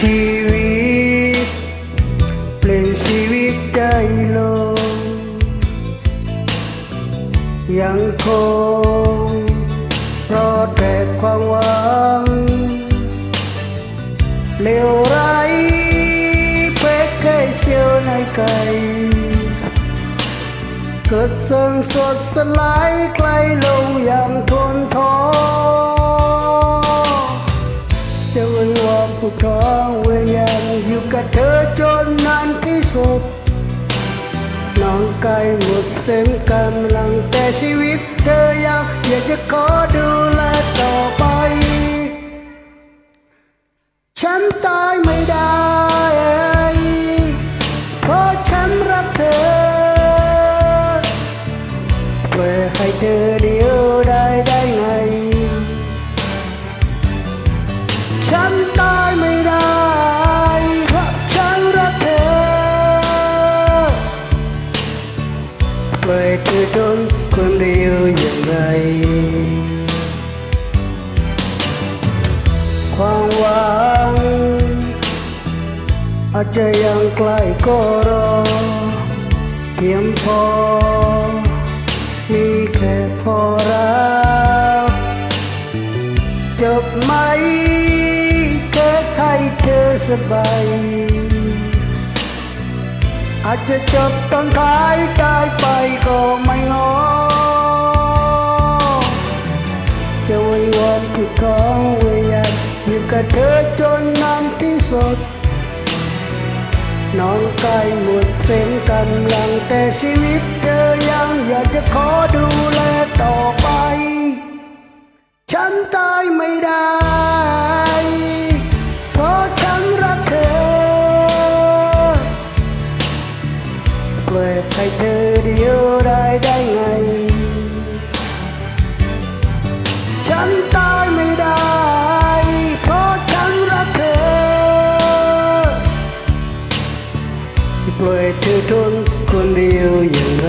ชีวิต เปลี่ยนชีวิตได้ลง ยังคงรอแต่ความหวังเลวร้ายเพชรเคยเสียวในไกลเกิดเสื่อมสดสลายใกล้ลงอย่างทนท้อ ท้องเวียนยังอยู่กับเธอจนนานที่สุดน้องไกลหมดเส้นกำลังแต่ชีวิตเธอยังอยากจะขอดูแลต่อไป ฉันตายไม่ได้ เพราะฉันรักเธอปล่อยให้เธอ ปล่อยเธอทนคนเดียวอย่างไร ความหวัง อาจจะยังใกล้ก็รอ เพียงพอ มีแค่พอรักจบไหมแค่ให้เธอสบายอาจจะจบตอนท้ายตายไป เธอจนน้ำที่สดน้องใกล้หมดเส้นกำลังแต่ชีวิตเธอยังอยากจะขอดูแลต่อไป ฉันตายไม่ได้ ปล่อยเธอทนคนเดียวอย่างไร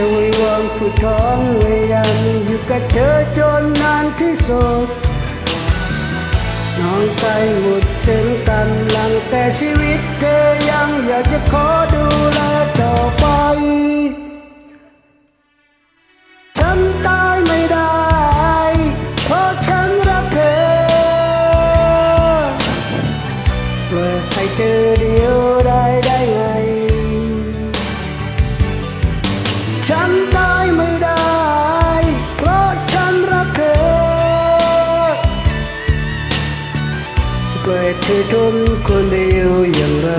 จะวิวางผู้ท้องเวียนอยู่กับเธอจนนานที่สุดน้องใจหมดเส้นกำลังแต่ชีวิตเธอยังอยากจะขอ ช่วยเธอทนคนเดียวอย่างไร